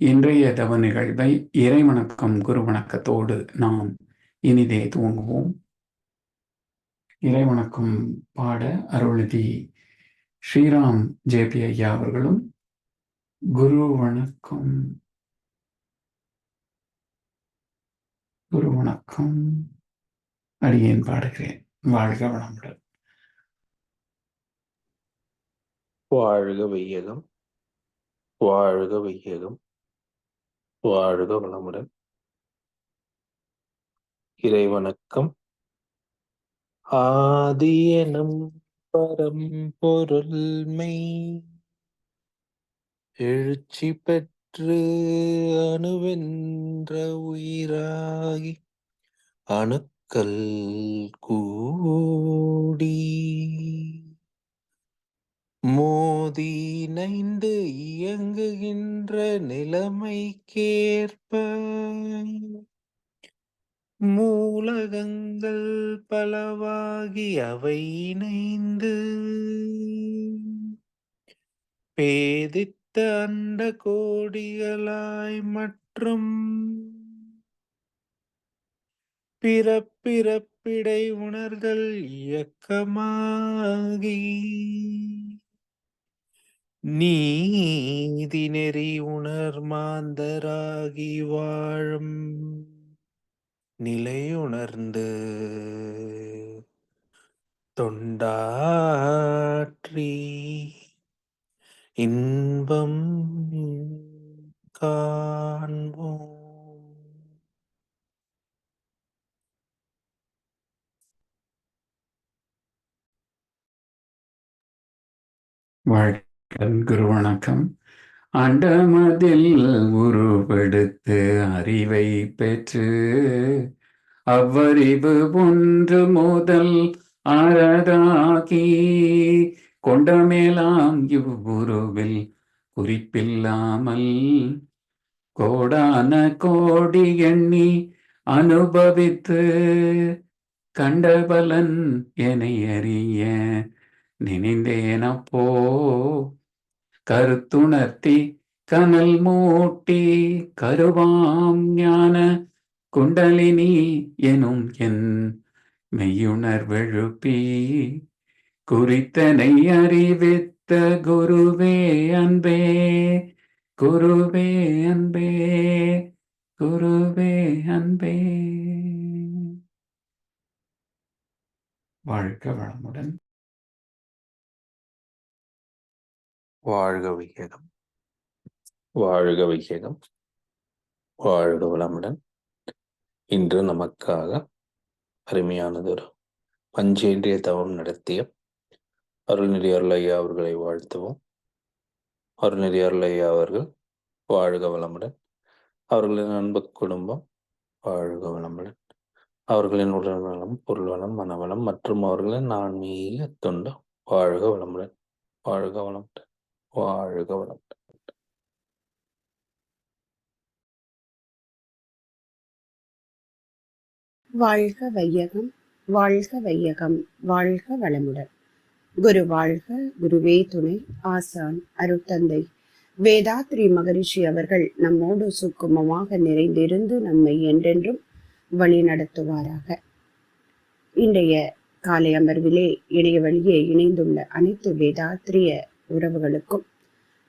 இன்றைய தவ நிகழ்வை இறைவணக்கம் குரு வணக்கத்தோடு நாம் இனிதே துவங்குவோம். இறைவணக்கம் பாட அருள்தி ஸ்ரீராம் ஜேபி ஐயா அவர்களும் குரு வணக்கம் குரு வணக்கம் அடியேன் பாடுகிறேன். வாழ்க வளமுடன். வாழ்க வையகம் வாழ்க வையகம் வாழ்க வளமுடன் இறைவணக்கம் ஆதியனும் பரம்பொருள்மை எழுச்சி பெற்று அணுவென்ற உயிராகி அணுக்கள் கூடி. மோதி நைந்து இயங்குகின்ற நிலைமைக்கேற்ப மூலகங்கள் பலவாகி அவை இணைந்து பேதித்த அண்ட கோடிகளாய் மற்றும் பிறப்பிறப்பிடை உணர்தல் இயக்கமாகி நீதி நெறி உணர்மாந்தராகி வாழும். நிலையுணர்ந்து தொண்டாற்றி இன்பம் காண்போம். வாழ்க்கை குரு வணக்கம் அண்டமதில் உருவெடுத்து அறிவை பெற்று அவ்வறிவு ஒன்று முதல் அறதாகி கொண்டமேலாம் இவ்வுருவில் குறிப்பில்லாமல் கோடான கோடி எண்ணி அனுபவித்து கண்டபலன் என அறிய நினைந்தேனப்போ கருத்துணர்த்தி கனல் மூட்டி கருவாம் ஞான குண்டலினி எனும் என் மெய்யுணர்வெழுப்பி குறித்தனை அறிவித்த குருவே அன்பே குருவே அன்பே குருவே அன்பே. வாழ்க வளமுடன். வாழ்க விகேகம் வாழ்க விகேகம் வாழ்க வளமுடன். இன்று நமக்காக அருமையானதொரு பஞ்சேந்திரிய தவம் நடத்திய அருள்நிதி அருளையா அவர்களை வாழ்த்துவோம். அருள்நிதி அருளையா அவர்கள் வாழ்க வளமுடன். அவர்களின் அன்பு குடும்பம் வாழ்க வளமுடன். அவர்களின் உடல் வளம் பொருள் வளம் மனவளம் மற்றும் அவர்களின் ஆன்மீக தொண்டு வாழ்க வளமுடன். வாழ்க வளமுடன். வாழ்க வளம் வாழ்க வையகம் வாழ்க வையகம் வாழ்க வளமுடன். குரு வாழ்க குருவே துணை ஆசான் அருட்தந்தை. வேதாத்ரி மகரிஷி அவர்கள் நம்மோடு சுக்குமமாக நிறைந்திருந்து நம்மை என்றென்றும் வழி நடத்துவாராக இன்றைய காலை அமர்விலே இணைய வழியே இணைந்துள்ள அனைத்து வேதாத்திரிய உறவுகளுக்கும்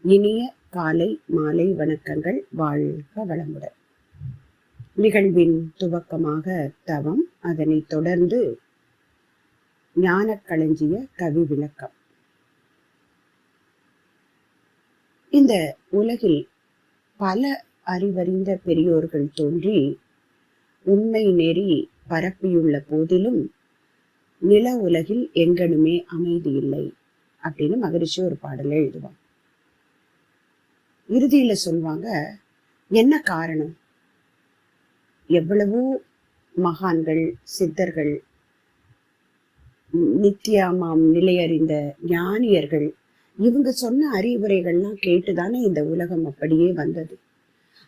இனிய காலை மாலை வணக்கங்கள். வாழ்க வளமுடன். நிகழ்வின் துவக்கமாக தவம். அதனைத் தொடர்ந்து ஞானக்களஞ்சிய கவி விளக்கம். இந்த உலகில் பல அறிவறிந்த பெரியோர்கள் தோன்றி உண்மை நெறி பரப்பியுள்ள போதிலும் நில உலகில் எங்கனுமே அமைதியில்லை அப்படின்னு மகரிஷி ஒரு பாடலை எழுதுவாங்க இறுதியில சொல்வாங்க என்ன காரணம்? எவ்வளவோ மகான்கள் சித்தர்கள் நித்தியாமாம் நிலையறிந்த ஞானியர்கள் இவங்க சொன்ன அறிவுரைகள்லாம் கேட்டுதானே இந்த உலகம் அப்படியே வந்தது.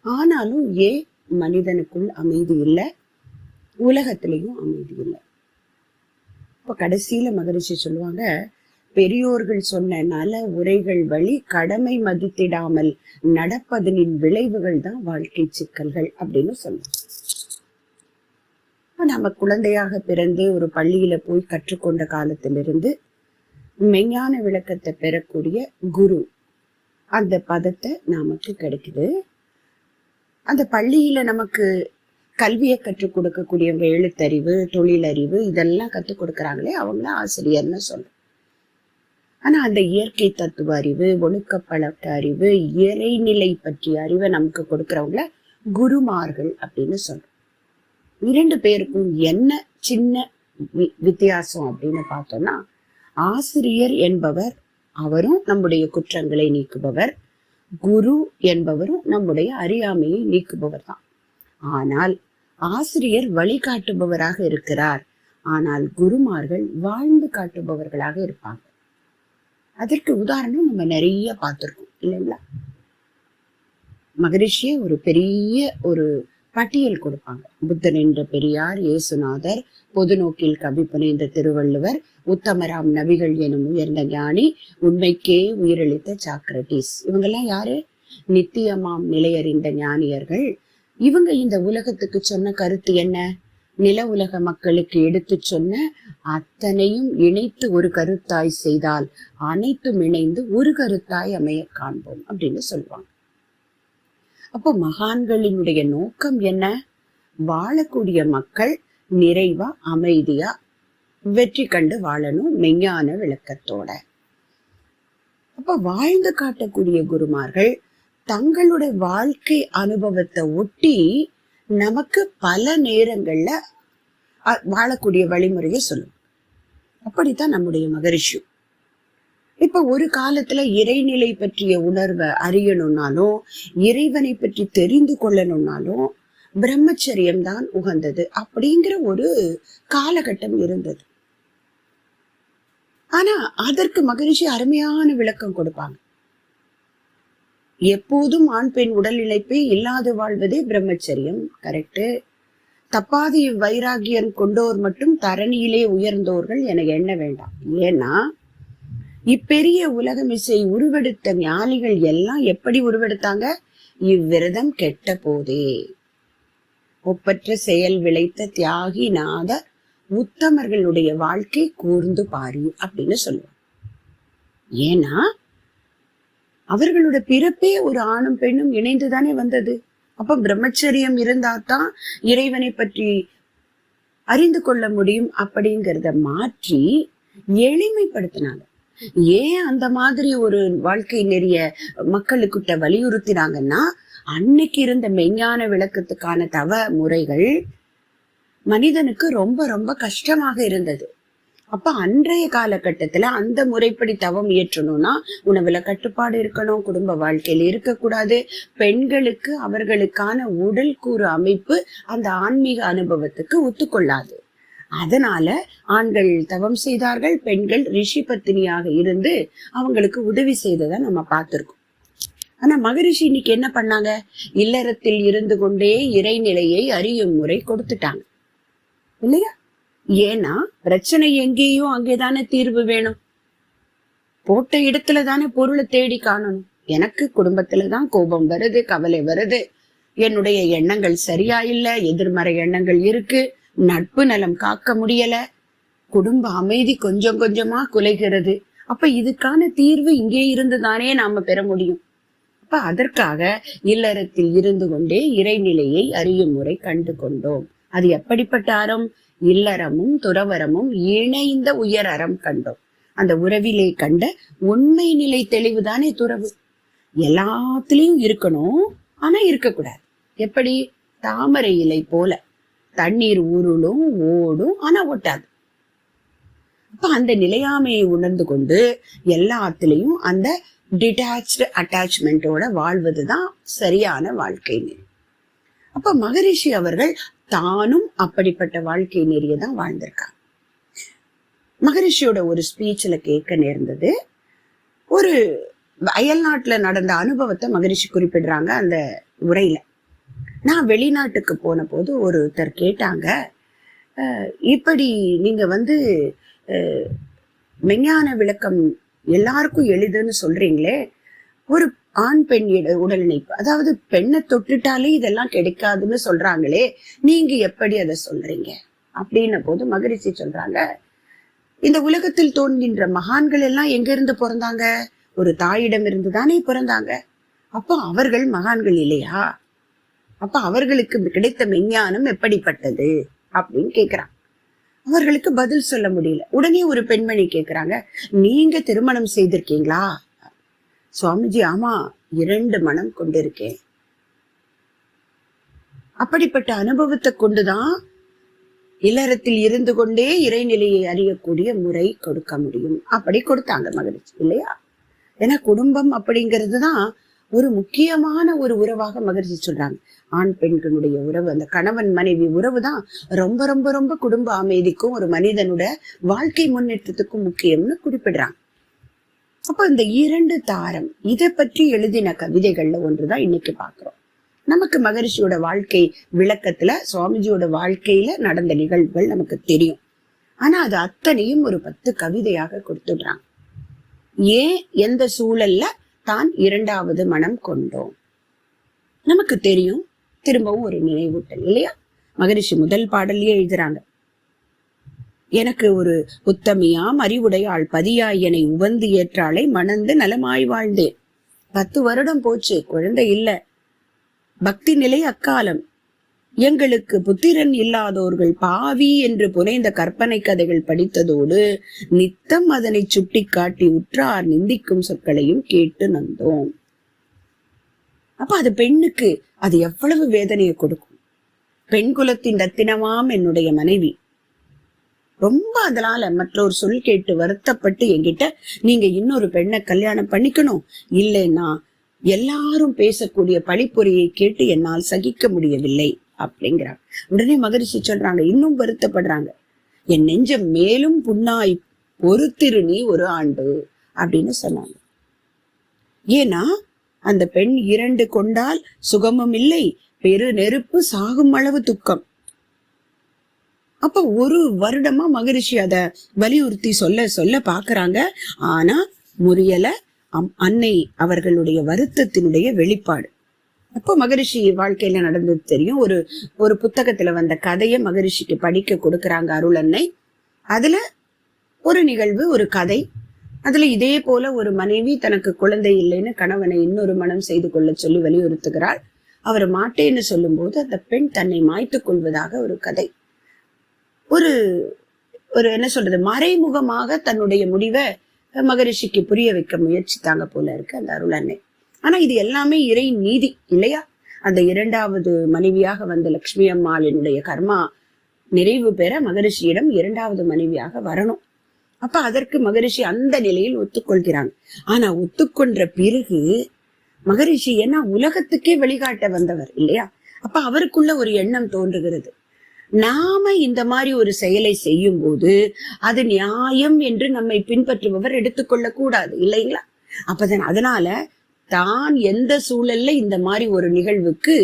ஆனாலும் ஏன் மனிதனுக்குள் அமைதி இல்லை? உலகத்திலையும் அமைதி இல்லை. இப்ப கடைசியில மகரிஷி சொல்லுவாங்க பெரியோர்கள் சொன்ன நல உரைகள் வழி கடமை மதித்திடாமல் நடப்பதனின் விளைவுகள் தான் வாழ்க்கை சிக்கல்கள் அப்படின்னு சொன்னோம் நம்ம குழந்தையாக பிறந்து ஒரு பள்ளியில போய் கற்றுக்கொண்ட காலத்திலிருந்து மெஞ்ஞான விளக்கத்தை பெறக்கூடிய குரு அந்த பதத்தை நமக்கு கிடைக்குது. அந்த பள்ளியில நமக்கு கல்வியை கற்றுக் கொடுக்கக்கூடியவங்க எழுத்தறிவு தொழிலறிவு இதெல்லாம் கற்றுக் கொடுக்குறாங்களே அவங்கள ஆசிரியர்னு சொல்றோம். ஆனா அந்த இயற்கை தத்துவ அறிவு ஒழுக்க பழக்க அறிவு இறைநிலை பற்றிய அறிவை நமக்கு கொடுக்கறவங்கள குருமார்கள் அப்படின்னு சொல்றோம். இரண்டு பேருக்கும் என்ன சின்ன வி- வித்தியாசம் அப்படின்னு பார்த்தோம்னா ஆசிரியர் என்பவர் அவரும் நம்முடைய குற்றங்களை நீக்குபவர் குரு என்பவரும் நம்முடைய அறியாமையை நீக்குபவர் தான். ஆனால் ஆசிரியர் வழிகாட்டுபவராக இருக்கிறார். ஆனால் குருமார்கள் வாழ்ந்து காட்டுபவர்களாக இருப்பாங்க. அதற்கு உதாரணம் நம்ம நிறைய பார்த்துருக்கோம் இல்லைங்களா? மகரிஷியே ஒரு பெரிய ஒரு பட்டியல் கொடுப்பாங்க. புத்தன் என்ற பெரியார் இயேசுநாதர் பொது நோக்கில் கவி புனைந்த திருவள்ளுவர் உத்தமராம் நபிகள் எனும் உயர்ந்த ஞானி உண்மைக்கே உயிரளித்த சாக்ரட்டிஸ் இவங்கெல்லாம் யாரு? நித்தியமாம் நிலையறிந்த ஞானியர்கள். இவங்க இந்த உலகத்துக்கு சொன்ன கருத்து என்ன? நில உலக மக்களுக்கு எடுத்து சொன்ன அத்தனையும் இணைத்து ஒரு கருத்தாய் செய்தால் அனைத்தும் இணைந்து ஒரு கருத்தாய் அமைய காண்போம் அப்படின்னு சொல்லுவாங்க. அப்போ மகான்களினுடைய நோக்கம் என்ன? வாழக்கூடிய மக்கள் நிறைவா அமைதியா வெற்றி கண்டு வாழணும் மெய்ஞான விளக்கத்தோட. அப்ப வாழ்ந்து காட்டக்கூடிய குருமார்கள் தங்களுடைய வாழ்க்கை அனுபவத்தை ஒட்டி நமக்கு பல நேரங்கள்ல அ- வாழக்கூடிய வழிமுறையை சொல்லும். அப்படித்தான் நம்முடைய மகரிஷி. இப்ப ஒரு காலத்துல இறைநிலை பற்றிய உணர்வை அறியணும்னாலும் இறைவனை பற்றி தெரிந்து கொள்ளணும்னாலும் பிரம்மச்சரியம் தான் உகந்தது அப்படிங்கிற ஒரு காலகட்டம் இருந்தது. ஆனா அதற்கு மகரிஷி அருமையான விளக்கம் கொடுப்பாங்க. எப்போதும் ஆண் பெண் உடல் இழைப்பே இல்லாது வாழ்வதே பிரம்மச்சரியம். கரெக்ட் தப்பாதி வைராகியம் கொண்டோர் மட்டும் தரணியிலே உயர்ந்தோர்கள் என எண்ண வேண்டாம். ஏன்னா இப்பெரிய உலகமிசை உருவெடுத்த ஞானிகள் எல்லாம் எப்படி உருவெடுத்தாங்க? இவ்விரதம் கெட்ட போதே. ஒப்பற்ற செயல் விளைத்த தியாகி நாத உத்தமர்களுடைய வாழ்க்கை கூர்ந்து பாரி அப்படின்னு சொல்லுவாங்க. ஏன்னா அவர்களோட பிறப்பே ஒரு ஆணும் பெண்ணும் இணைந்துதானே வந்தது. அப்ப பிரம்மச்சரியம் இருந்தா தான் இறைவனை பற்றி அறிந்து கொள்ள முடியும் அப்படிங்கிறத மாற்றி எளிமைப்படுத்தினாங்க. ஏன் அந்த மாதிரி ஒரு வாழ்க்கை நெறிய மக்களுக்கிட்ட வலியுறுத்தினாங்கன்னா அன்னைக்கு இருந்த மெஞ்ஞான விளக்கத்துக்கான தவ முறைகள் மனிதனுக்கு ரொம்ப ரொம்ப கஷ்டமாக இருந்தது. அப்ப அன்றைய காலகட்டத்துல அந்த முறைப்படி தவம் இயற்றணும்னா உணவுல கட்டுப்பாடு இருக்கணும் குடும்ப வாழ்க்கையில இருக்கக்கூடாது. பெண்களுக்கு அவர்களுக்கான உடல் கூறு அமைப்பு அந்த ஆன்மீக அனுபவத்துக்கு ஒத்துக்கொள்ளாது. அதனால ஆண்கள் தவம் செய்தார்கள் பெண்கள் ரிஷி பத்தினியாக இருந்து அவங்களுக்கு உதவி செய்ததை நம்ம பார்த்திருக்கோம். ஆனா மகரிஷி இன்னைக்கு என்ன பண்ணாங்க? இல்லறத்தில் இருந்து கொண்டே இறைநிலையை அறியும் முறை கொடுத்துட்டாங்க. இல்லையா? ஏன்னா பிரச்சனை எங்கேயும் அங்கேதானே தீர்வு வேணும். போட்ட இடத்துல தானே பொருளை தேடி காணணும். எனக்கு குடும்பத்துல தான் கோபம் வருது கவலை வருது. என்னுடைய எண்ணங்கள் சரியா இல்ல எதிர்மறை எண்ணங்கள் இருக்கு நட்பு நலம் காக்க முடியல. குடும்ப அமைதி கொஞ்சம் கொஞ்சமா குலைகிறது. அப்ப இதுக்கான தீர்வு இங்கே இருந்து தானே நாம பெற முடியும். அப்ப அப்ப அதற்காக இல்லறத்தில் இருந்து கொண்டே இறைநிலையை அறியும் முறை கண்டு கொண்டோம். அது எப்படிப்பட்ட அறம்? இல்லறமும் துறவரமும் இணைந்த உயர் அறம் கண்டோம். அந்த உறவிலே கண்ட உண்மை நிலை தெளிவுதானே துறவு. எல்லாத்துலயும் இருக்கணும் ஆனா இருக்கக்கூடாது. எப்படி? தாமரை இலை போல. தண்ணீர் உருளும் ஓடும் ஆனா ஒட்டாது. அப்ப அந்த நிலையாமையை உணர்ந்து கொண்டு எல்லாத்துலயும் அந்த டிட்டாச்சு அட்டாச்மெண்டோட வாழ்வதுதான் சரியான வாழ்க்கை நிலை அப்ப மகரிஷி அவர்கள் தானும் அப்படிப்பட்ட வாழ்க்கை நெறியை தான் வாழ்ந்திருக்காங்க. மகரிஷியோட ஒரு ஸ்பீச்ல கேட்க நேர்ந்தது. ஒரு அயல் நாட்டுல நடந்த அனுபவத்தை மகரிஷி குறிப்பிடுறாங்க அந்த உரையில. நான் வெளிநாட்டுக்கு போன போது ஒருத்தர் கேட்டாங்க இப்படி நீங்க வந்து விஞ்ஞான விளக்கம் எல்லாருக்கும் எளிதுன்னு சொல்றீங்களே ஒரு ஆண் பெண் இட- உடல் இணைப்பு அதாவது பெண்ணை தொட்டுட்டாலே இதெல்லாம் கிடைக்காதுன்னு சொல்றாங்களே நீங்க எப்படி அதை சொல்றீங்க? அப்படின்ன போது மகரிஷி சொல்றாங்க இந்த உலகத்தில் தோன்கின்ற மகான்கள் எல்லாம் எங்க இருந்து பிறந்தாங்க? ஒரு தாயிடம் இருந்து தானே பிறந்தாங்க. அப்போ அவர்கள் மகான்கள் இல்லையா? அப்ப அவர்களுக்கு கிடைத்த மெஞ்ஞானம் எப்படிப்பட்டது? அப்படின்னு கேக்குறான். அவர்களுக்கு பதில் சொல்ல முடியல. உடனே ஒரு பெண்மணி கேக்குறாங்க நீங்க திருமணம் செய்திருக்கீங்களா? சுவாமிஜி ஆமா இரண்டு மனம் கொண்டிருக்கேன் அப்படிப்பட்ட அனுபவத்தை கொண்டுதான் இல்லறத்தில் இருந்து கொண்டே இறைநிலையை அறியக்கூடிய முறை கொடுக்க முடியும். அப்படி கொடுத்தாங்க மகிழ்ச்சி இல்லையா? ஏன்னா குடும்பம் அப்படிங்கிறது தான் ஒரு முக்கியமான ஒரு உறவாக மகிழ்ச்சி சொல்றாங்க. ஆண் பெண்களுடைய உறவு அந்த கணவன் மனைவி உறவு தான் ரொம்ப ரொம்ப ரொம்ப குடும்ப அமைதிக்கும் ஒரு மனிதனோட வாழ்க்கை முன்னேற்றத்துக்கும் முக்கியம்னு குறிப்பிடுறாங்க. அப்போ இந்த இரண்டு தாரம் இதை பற்றி எழுதின கவிதைகள்ல ஒன்றுதான் இன்னைக்கு பாக்குறோம் நமக்கு மகரிஷியோட வாழ்க்கை விளக்கத்துல சுவாமிஜியோட வாழ்க்கையில நடந்த நிகழ்வுகள் நமக்கு தெரியும். ஆனா அது அத்தனையும் ஒரு பத்து கவிதையாக கொடுத்துடுறாங்க. ஏன் எந்த சூழல்ல தான் இரண்டாவது மனம் கொண்டோம்? நமக்கு தெரியும். திரும்பவும் ஒரு நினைவூட்டல் இல்லையா? மகரிஷி முதல் பாடலையே எழுதுறாங்க. எனக்கு ஒரு உத்தமியாம் அறிவுடையாள் பதியாய் என்னை உவந்து ஏற்றாளை மணந்து நலமாய் வாழ்ந்தேன் பத்து வருடம் போச்சு குழந்தை இல்ல. பக்தி நிலை அக்காலம். எங்களுக்கு புத்திரன் இல்லாதோர்கள் பாவி என்று புனைந்த கற்பனை கதைகள் படித்ததோடு நித்தம் அதனை சுட்டி காட்டி உற்றார் நிந்திக்கும் சொற்களையும் கேட்டு நந்தோம். அப்ப அது பெண்ணுக்கு அது எவ்வளவு வேதனையை கொடுக்கும்? பெண் குலத்தின் ரத்தினமாம் என்னுடைய மனைவி. ரொம்ப அதனால மற்றொரு சொல் கேட்டு வருத்தப்பட்டு என்கிட்ட நீங்க இன்னொரு பெண்ணை கல்யாணம் பண்ணிக்கணும். இல்லைன்னா எல்லாரும் பேசக்கூடிய பழிப்பொறியை கேட்டு என்னால் சகிக்க முடியவில்லை. அப்படிங்கிறாங்க உடனே மகரிஷி சொல்றாங்க இன்னும் வருத்தப்படுறாங்க. என் நெஞ்சம் மேலும் புண்ணாய் பொறுத்திரு நீ ஒரு ஆண்டு. அப்படின்னு சொன்னாங்க. ஏன்னா அந்த பெண் இரண்டு கொண்டால் சுகமும் இல்லை பெரு நெருப்பு சாகும் அளவு துக்கம். அப்ப ஒரு வருடமா மகரிஷி அத வலியுறுத்தி சொல்ல சொல்ல பாக்குறாங்க. ஆனா முறியல அம்- அன்னை அவர்களுடைய வருத்தத்தினுடைய வெளிப்பாடு. அப்போ மகரிஷி வாழ்க்கையில நடந்தது தெரியும். ஒரு ஒரு புத்தகத்துல வந்த கதையை மகரிஷிக்கு படிக்க கொடுக்கறாங்க அருள் அன்னை அதுல ஒரு நிகழ்வு ஒரு கதை. அதுல இதே போல ஒரு மனைவி தனக்கு குழந்தை இல்லைன்னு கணவனை இன்னொரு மனம் செய்து கொள்ள சொல்லி வலியுறுத்துகிறாள். அவர் மாட்டேன்னு சொல்லும்போது அந்த பெண் தன்னை மாய்த்துக் கொள்வதாக ஒரு கதை. ஒரு ஒரு என்ன சொல்றது மறைமுகமாக தன்னுடைய முடிவை மகரிஷிக்கு புரிய வைக்க முயற்சித்தாங்க போல இருக்கு அந்த அருள் அன்னை. ஆனா இது எல்லாமே இறை நீதி இல்லையா? அந்த இரண்டாவது மனைவியாக வந்த லக்ஷ்மி அம்மாளினுடைய கர்மா நிறைவு பெற மகரிஷியிடம் இரண்டாவது மனைவியாக வரணும். அப்ப அதற்கு மகரிஷி அந்த நிலையில் ஒத்துக்கொள்கிறாங்க ஆனா ஒத்துக்கொண்ட பிறகு மகரிஷி ஏன்னா உலகத்துக்கே வழிகாட்ட வந்தவர் இல்லையா? அப்ப அவருக்குள்ள ஒரு எண்ணம் தோன்றுகிறது. நாம இந்த மாதிரி ஒரு செயலை செய்யும் போது அது நியாயம் என்று நம்மை பின்பற்றுபவர் எடுத்துக்கொள்ள கூடாது இல்லைங்களா? அப்பதான் அதனால தான் எந்த சூழல்ல இந்த மாதிரி ஒரு நிகழ்வுக்கு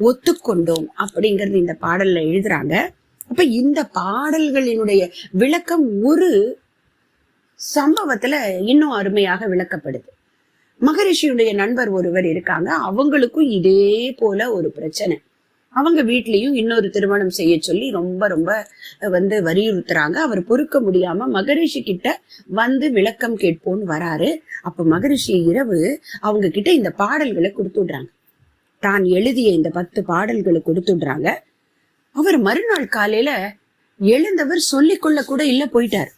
ஒத்துக்கொண்டோம் அப்படிங்கறது இந்த பாடல்ல எழுதுறாங்க. அப்ப இந்த பாடல்களினுடைய விளக்கம் ஒரு சம்பவத்துல இன்னும் அருமையாக விளக்கப்படுது. மகரிஷியுடைய நண்பர் ஒருவர் இருக்காங்க அவங்களுக்கும் இதே போல ஒரு பிரச்சனை. அவங்க வீட்லயும் இன்னொரு திருமணம் செய்ய சொல்லி ரொம்ப ரொம்ப வந்து வலியுறுத்துறாங்க. அவர் பொறுக்க முடியாம மகரிஷி கிட்ட வந்து விளக்கம் கேட்போன்னு வராரு. அப்ப மகரிஷி இரவு அவங்க கிட்ட இந்த பாடல்களை கொடுத்துடுறாங்க. தான் எழுதிய இந்த பத்து பாடல்களை கொடுத்துடுறாங்க. அவர் மறுநாள் காலையில எழுந்தவர் சொல்லிக்கொள்ள கூட இல்ல போயிட்டார்.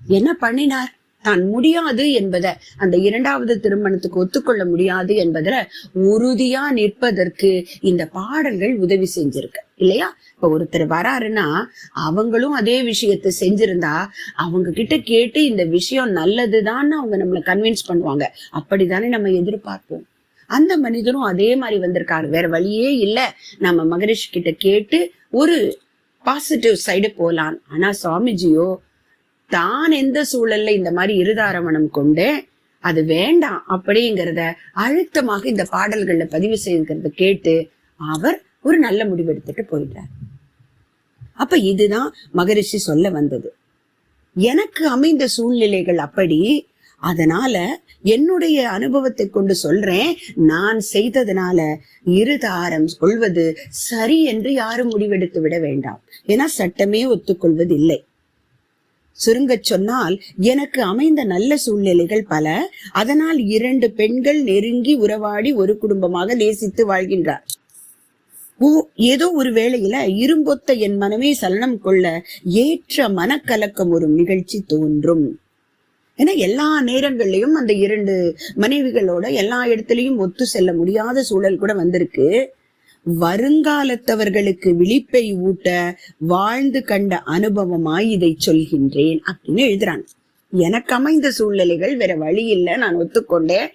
என்ன பண்ணினார்? தான் முடியாது என்பதை அந்த இரண்டாவது திருமணத்துக்கு ஒத்துக்கொள்ள முடியாது என்பதில் உறுதியா நிற்பதற்கு இந்த பாடல்கள் உதவி செஞ்சிருக்கு. இல்லையா? இப்ப ஒருத்தர் வராருன்னா அவங்களும் அதே விஷயத்தை செஞ்சிருந்தா அவங்க கிட்ட கேட்டு இந்த விஷயம் நல்லதுதான்னு அவங்க நம்மளை கன்வின்ஸ் பண்ணுவாங்க. அப்படித்தானே நம்ம எதிர்பார்ப்போம். அந்த மனிதரும் அதே மாதிரி வந்திருக்காரு. வேற வழியே இல்ல. நம்ம மகரிஷி கிட்ட கேட்டு ஒரு பாசிட்டிவ் சைடு போலாம் ஆனா சுவாமிஜியோ தான் எந்த சூழல்ல இந்த மாதிரி இருதாரமணம் கொண்டு அது வேண்டாம் அப்படிங்கிறத அழுத்தமாக இந்த பாடல்கள்ல பதிவு செய்திருக்கிறத கேட்டு அவர் ஒரு நல்ல முடிவெடுத்துட்டு போயிட்டார். அப்ப இதுதான் மகரிஷி சொல்ல வந்தது. எனக்கு அமைந்த சூழ்நிலைகள் அப்படி அதனால என்னுடைய அனுபவத்தை கொண்டு சொல்றேன். நான் செய்ததுனால இருதாரம் கொள்வது சரி என்று யாரும் முடிவெடுத்து விட வேண்டாம். ஏன்னா சட்டமே ஒத்துக்கொள்வது இல்லை சுருங்கச் சொன்னால் எனக்கு அமைந்த நல்ல சூழ்நிலைகள் பல. அதனால் இரண்டு பெண்கள் நெருங்கி உறவாடி ஒரு குடும்பமாக நேசித்து வாழ்கின்றார். ஓ ஏதோ ஒரு வேளையில இரும்பொத்த என் மனமே சலனம் கொள்ள ஏற்ற மனக்கலக்கம் ஒரு நிகழ்ச்சி தோன்றும். ஏன்னா எல்லா நேரங்கள்லயும் அந்த இரண்டு மனைவிகளோட எல்லா இடத்துலயும் ஒத்து செல்ல முடியாத சூழல் கூட வந்திருக்கு. வருங்காலத்தவர்களுக்கு விழிப்பை ஊட்ட வாழ்ந்து கண்ட அனுபவமாய் இதை சொல்கின்றேன் அப்படின்னு எழுதுறாங்க. எனக்கு அமைந்த சூழ்நிலைகள் வேற வழி இல்லை நான் ஒத்துக்கொண்டேன்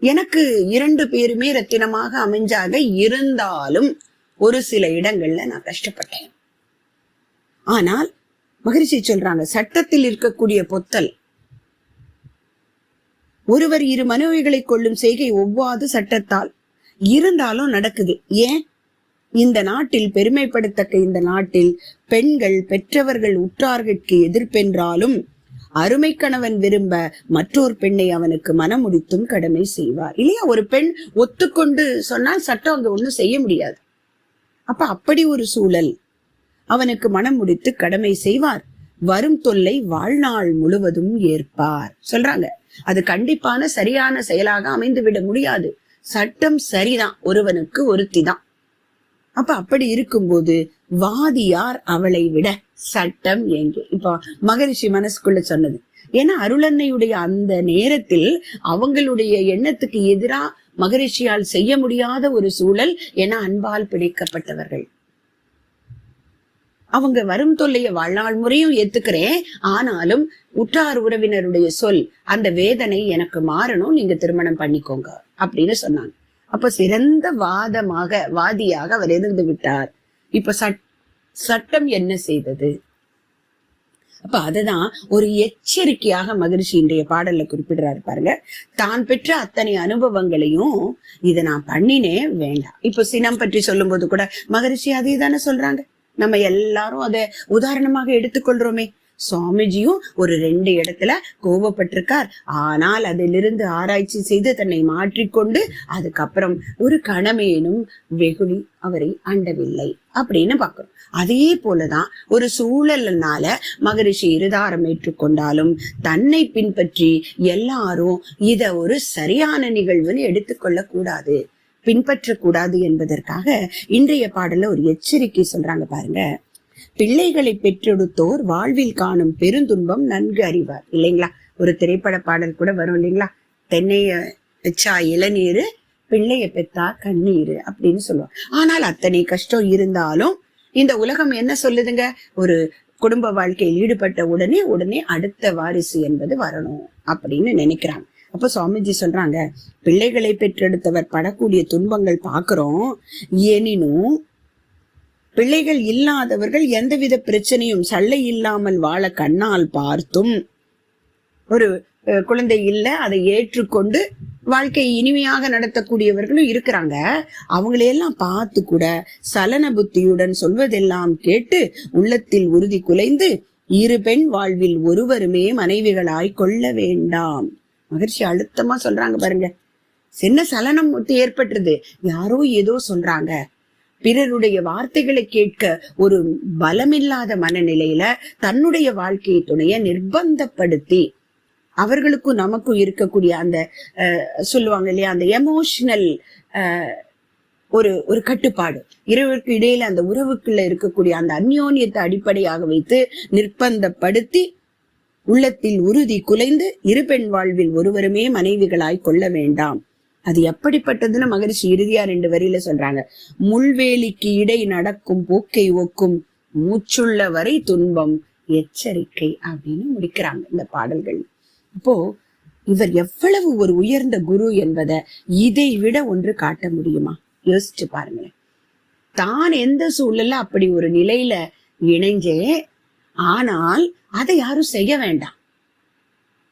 எனக்கு இரண்டு பேருமே ரத்தினமாக அமைஞ்சாக இருந்தாலும் ஒரு சில இடங்கள்ல நான் கஷ்டப்பட்டேன். ஆனால் மகிழ்ச்சி சொல்றாங்க சட்டத்தில் இருக்கக்கூடிய பொத்தல். ஒருவர் இரு மனைவிகளை கொள்ளும் செய்கை ஒவ்வாது சட்டத்தால். இருந்தாலும் நடக்குது. ஏன்? இந்த நாட்டில் பெருமைப்படுத்தக்க இந்த நாட்டில் பெண்கள் பெற்றவர்கள் உற்றார்கட்கு எதிர்ப்பென்றாலும் அருமை கணவன் விரும்ப மற்றொரு பெண்ணை அவனுக்கு மனமுடித்தும் கடமை செய்வார். இல்லையா? ஒரு பெண் ஒத்துக்கொண்டு சொன்னால் சட்டம் அங்க ஒண்ணும் செய்ய முடியாது. அப்ப அப்படி ஒரு சூழல் அவனுக்கு மனம் முடித்து கடமை செய்வார். வரும் தொல்லை வாழ்நாள் முழுவதும் ஏற்பார். சொல்றாங்க. அது கண்டிப்பான சரியான செயலாக அமைந்து விட முடியாது. சட்டம் சரிதான் ஒருவனுக்கு ஒருத்தி தான் அப்ப அப்படி இருக்கும்போது வாதியார் அவளை விட சட்டம் எங்கே? இப்போ மகரிஷி மனசுக்குள்ள சொன்னது ஏன்னா அருளன்னையுடைய அந்த நேரத்தில் அவங்களுடைய எண்ணத்துக்கு எதிரா மகரிஷியால் செய்ய முடியாத ஒரு சூழல் என அன்பால் பிடிக்கப்பட்டவர்கள். அவங்க வரும் தொல்லைய வாழ்நாள் முறையும் ஏத்துக்கிறேன் ஆனாலும் உற்றார் உறவினருடைய சொல் அந்த வேதனை எனக்கு மாறணும் நீங்க திருமணம் பண்ணிக்கோங்க. அப்படின்னு சொன்னாங்க. அப்ப சிறந்த வாதமாக வாதியாக அவர் இருந்து விட்டார். இப்ப சட் சட்டம் என்ன செய்தது? அப்ப அதுதான் ஒரு எச்சரிக்கையாக மகிழ்ச்சி இன்றைய பாடல்ல குறிப்பிடுறாரு பாருங்க. தான் பெற்ற அத்தனை அனுபவங்களையும் இதை நான் பண்ணினேன் வேண்டாம். இப்ப சினம் பற்றி சொல்லும் போது கூட மகிழ்ச்சி அதே தானே சொல்றாங்க. நம்ம எல்லாரும் அதை உதாரணமாக எடுத்துக்கொள்றோமே. சுவாமிஜியும் ஒரு ரெண்டு இடத்துல கோபப்பட்டிருக்கார். ஆனால் அதிலிருந்து ஆராய்ச்சி செய்து தன்னை மாற்றிக்கொண்டு அதுக்கப்புறம் ஒரு கணமேனும் வெகுளி அவரை அண்டவில்லை அப்படின்னு பார்க்கிறோம். அதே போலதான் ஒரு சூழல்னால மகரிஷி இருதாரம் ஏற்றுக்கொண்டாலும் தன்னை பின்பற்றி எல்லாரும் இத ஒரு சரியான நிகழ்வுன்னு எடுத்துக்கொள்ள கூடாது. பின்பற்றக்கூடாது என்பதற்காக இன்றைய பாடல ஒரு எச்சரிக்கை சொல்றாங்க பாருங்க. பிள்ளைகளை பெற்றெடுத்தோர் வாழ்வில் காணும் பெருந்துன்பம் நன்கு அறிவார். இல்லைங்களா? ஒரு திரைப்பட பாடல் கூட வரும் இல்லைங்களா? தென்னைய வச்சா இளநீரு பிள்ளைய பெத்தா கண்ணீர் அப்படின்னு சொல்லுவாங்க ஆனால் அத்தனை கஷ்டம் இருந்தாலும் இந்த உலகம் என்ன சொல்லுதுங்க? ஒரு குடும்ப வாழ்க்கையில் ஈடுபட்ட உடனே உடனே அடுத்த வாரிசு என்பது வரணும் அப்படின்னு நினைக்கிறாங்க. அப்ப சுவாமிஜி சொல்றாங்க பிள்ளைகளை பெற்றெடுத்தவர் படக்கூடிய துன்பங்கள் பாக்குறோம் எனினும் பிள்ளைகள் இல்லாதவர்கள் எந்தவித பிரச்சனையும் சல்லை இல்லாமல் வாழ கண்ணால் பார்த்தும் ஒரு குழந்தை இல்லை அதை ஏற்றுக்கொண்டு வாழ்க்கையை இனிமையாக நடத்தக்கூடியவர்களும் இருக்கிறாங்க. அவங்களையெல்லாம் பார்த்து கூட சலன புத்தியுடன் சொல்வதெல்லாம் கேட்டு உள்ளத்தில் உறுதி குலைந்து இரு பெண் வாழ்வில் ஒருவருமே மனைவிகளாய் கொள்ள வேண்டாம். மகிழ்ச்சி அழுத்தமா சொல்றாங்க பாருங்க. சின்ன சலனம் ஏற்பட்டுருது? யாரோ ஏதோ சொல்றாங்க. பிறருடைய வார்த்தைகளை கேட்க ஒரு பலமில்லாத மனநிலையில தன்னுடைய வாழ்க்கையை துணைய நிர்பந்தப்படுத்தி அவர்களுக்கும் நமக்கும் இருக்கக்கூடிய அந்த அஹ், சொல்லுவாங்க இல்லையா அந்த எமோஷனல் ஒரு ஒரு கட்டுப்பாடு. இருவருக்கு இடையில அந்த உறவுக்குள்ள இருக்கக்கூடிய அந்த அந்யோன்யத்தை அடிப்படையாக வைத்து நிர்பந்தப்படுத்தி உள்ளத்தில் உறுதி குலைந்து இரு பெண் வாழ்வில் ஒருவருமே மனைவிகளாய் கொள்ள வேண்டாம். அது எப்படிப்பட்டதுன்னு மகரிஷி இறுதியா ரெண்டு வரியில சொல்றாங்க. முள்வேலிக்கு இடை நடக்கும் போக்கை ஒக்கும் மூச்சுள்ள வரை துன்பம் எச்சரிக்கை அப்படின்னு முடிக்கிறாங்க இந்த பாடல்கள். இப்போ இவர் எவ்வளவு ஒரு உயர்ந்த குரு என்பதை இதை விட ஒன்று காட்ட முடியுமா? யோசிச்சு பாருங்களேன். தான் எந்த சூழல்ல அப்படி ஒரு நிலையில இணைஞ்சே ஆனால் அதை யாரும் செய்ய வேண்டாம்.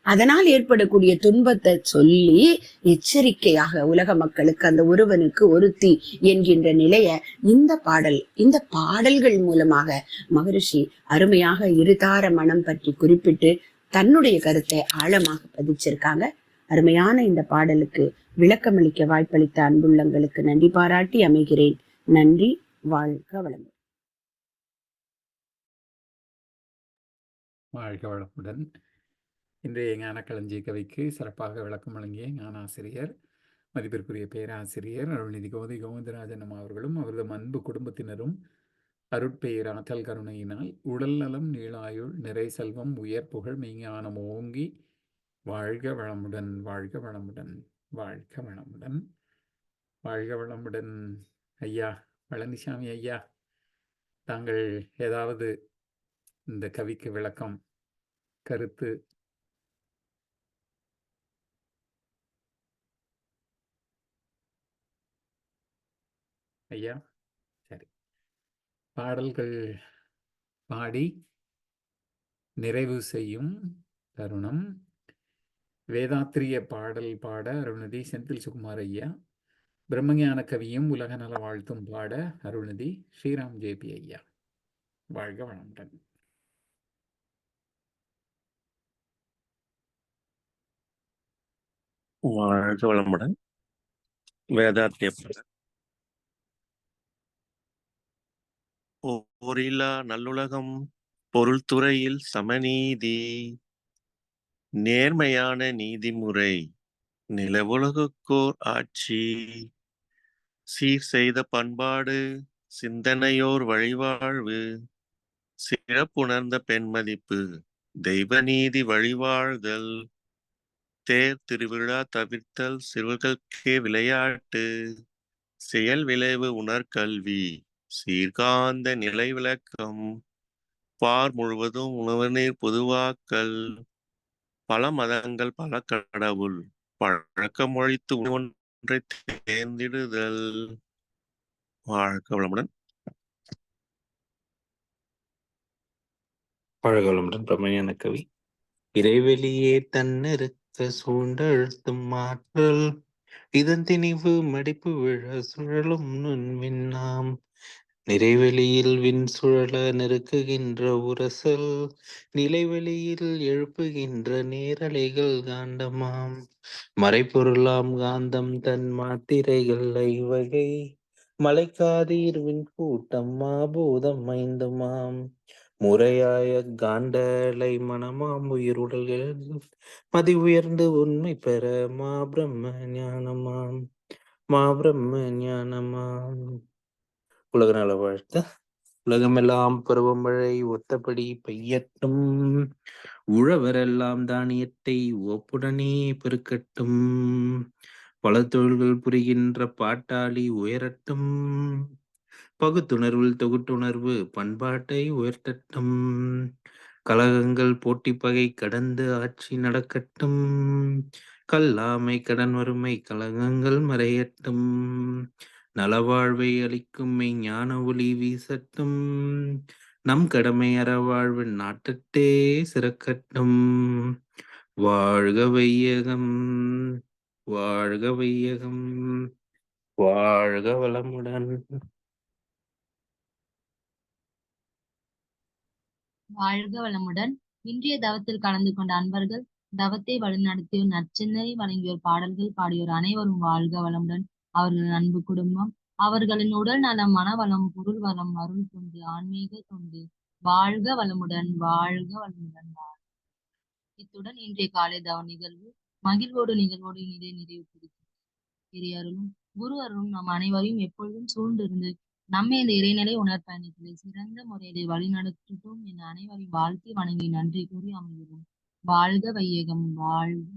அதனால் ஏற்படக்கூடிய துன்பத்தை சொல்லி எச்சரிக்கையாக உலக மக்களுக்கு அந்த ஒருவனுக்கு ஒருத்தி என்கின்ற நிலைய இந்த பாடல் இந்த பாடல்கள் மூலமாக மகரிஷி அருமையாக இருதார மனம் பற்றி குறிப்பிட்டு தன்னுடைய கருத்தை ஆழமாக பதிச்சிருக்காங்க. அருமையான இந்த பாடலுக்கு விளக்கமளிக்க வாய்ப்பளித்த அன்புள்ளங்களுக்கு நன்றி பாராட்டி அமைகிறேன். நன்றி வாழ்க வளம் வாழ்க வளமுடன். இன்றைய ஞானக்களஞ்சிய கவிக்கு சிறப்பாக விளக்கம் வழங்கிய ஞானாசிரியர் மதிப்பிற்குரிய பேராசிரியர் அருள்நிதி கோதை கோவிந்தராஜன் அவர்களும் அவரது அன்பு குடும்பத்தினரும் அருட்பெயர் ஆற்றல் கருணையினால் உடல் நலம் நீளாயுள் நிறை செல்வம் உயர் புகழ் மெய்ஞானம் ஓங்கி வாழ்க வளமுடன் வாழ்க வளமுடன் வாழ்க வளமுடன் வாழ்க வளமுடன். ஐயா பழனிசாமி ஐயா தாங்கள் ஏதாவது இந்த கவிக்கு விளக்கம் கருத்து ஐயா. சரி. பாடல்கள் பாடி நிறைவு செய்யும் தருணம். வேதாத்திரிய பாடல் பாட அருள்நிதி செந்தில் சுகுமார் ஐயா. பிரம்மஞான கவியும் உலக நல வாழ்த்தும் பாட அருள்நிதி ஸ்ரீராம் ஜேபி ஐயா. வாழ்க வளமுடன். வாழ்க வளமுடன். வேதாத்திய பாடல். ஓரில்லா நல்லுலகம் பொருள் துறையில் சமநீதி நேர்மையான நீதிமுறை நிலவுலகுக்கோர் ஆட்சி சீர் செய்த பண்பாடு சிந்தனையோர் வழிவாழ்வு சிறப்புணர்ந்த பெண்மதிப்பு தெய்வ நீதி வழிவாழ்தல் தேர் திருவிழா தவிர்த்தல் சிறுவர்களுக்கே விளையாட்டு செயல் விளைவு உணர்கல்வி. சீர்காந்த நிலை விளக்கம். பார் முழுவதும் உணவுநீர் பொதுவாக்கல். பல மதங்கள் பல கடவுள். பழக்கம் ஒழித்து ஒன்றை தேர்ந்திடுதல். வாழ்க வளமுடன். வாழ்க வளமுடன் பிரமணியான கவி. இறைவெளியே தன்னிருக்க சூண்டழுத்தும் மாற்றல். இதன் திணிவு மடிப்பு விழ சுழலும் நுண்மின்னாம் நிறைவெளியில் விண் சுழல நெருக்குகின்ற உரசல் நிலைவெளியில் எழுப்புகின்ற நேரலைகள் காண்டமாம் மறைப்பொருளாம் காந்தம் தன் மாத்திரைகள் ஐவகை மலைக்காதீர் விண் கூட்டம் மாபூதம் ஐந்துமாம். முறையாய காண்டலை மனமாம் உயிர் உடல்கள் மதி உயர்ந்து உண்மை பெற மாபிரம்ம ஞானமாம். மாபிரம்ம ஞானமாம். உலக நல வாழ்த்து. உலகமெல்லாம் பருவமழை ஒத்தபடி பெய்யட்டும். உழவரெல்லாம் தானியத்தை ஒப்புடனே பெருக்கட்டும். பல தொழில்கள் புரிகின்ற பாட்டாளி உயரட்டும். பகுத்துணர்வில் தொகுட்டுணர்வு பண்பாட்டை உயர்த்தட்டும். கலகங்கள் போட்டி பகை கடந்து ஆட்சி நடக்கட்டும். கல்லாமை கடன் வறுமை கலகங்கள் மறையட்டும். நலவாழ்வை அளிக்கும் மெய்ஞான ஒளி வீசட்டும். நம் கடமை அறவாழ்வின் நாட்டத்தே சிறக்கட்டும். வாழ்க வையகம் வாழ்க வையகம் வாழ்க வளமுடன். வாழ்க வளமுடன். இன்றைய தவத்தில் கலந்து கொண்ட அன்பர்கள் தவத்தை வழிநடத்தியோர் நற்சிந்தனை வழங்கியோர் பாடல்கள் பாடியோர் அனைவரும் வாழ்க வளமுடன். அவர்கள் அன்பு குடும்பம் அவர்களின் உடல் நலம் மனவளம் பொருள் வளம் அருள் தொண்டு ஆன்மீக தொண்டு வாழ்க வளமுடன் வாழ்க வளமுடன் வாழ்க. இத்துடன் இன்றைய காலை தவ நிகழ்வு மகிழ்வோடு நிகழ்வோடு இனிதே நிறைவு பெறுகிறது குரு அருளும் நம் அனைவரையும் எப்பொழுதும் சூழ்ந்திருந்து நம்மை இந்த இறைநிலை உணர்பயணத்திலே சிறந்த முறையிலே வழிநடத்தட்டும் என அனைவரையும் வாழ்த்தி வணங்கி நன்றி கூறி அமைகிறோம் வாழ்க வையகம் வாழ்க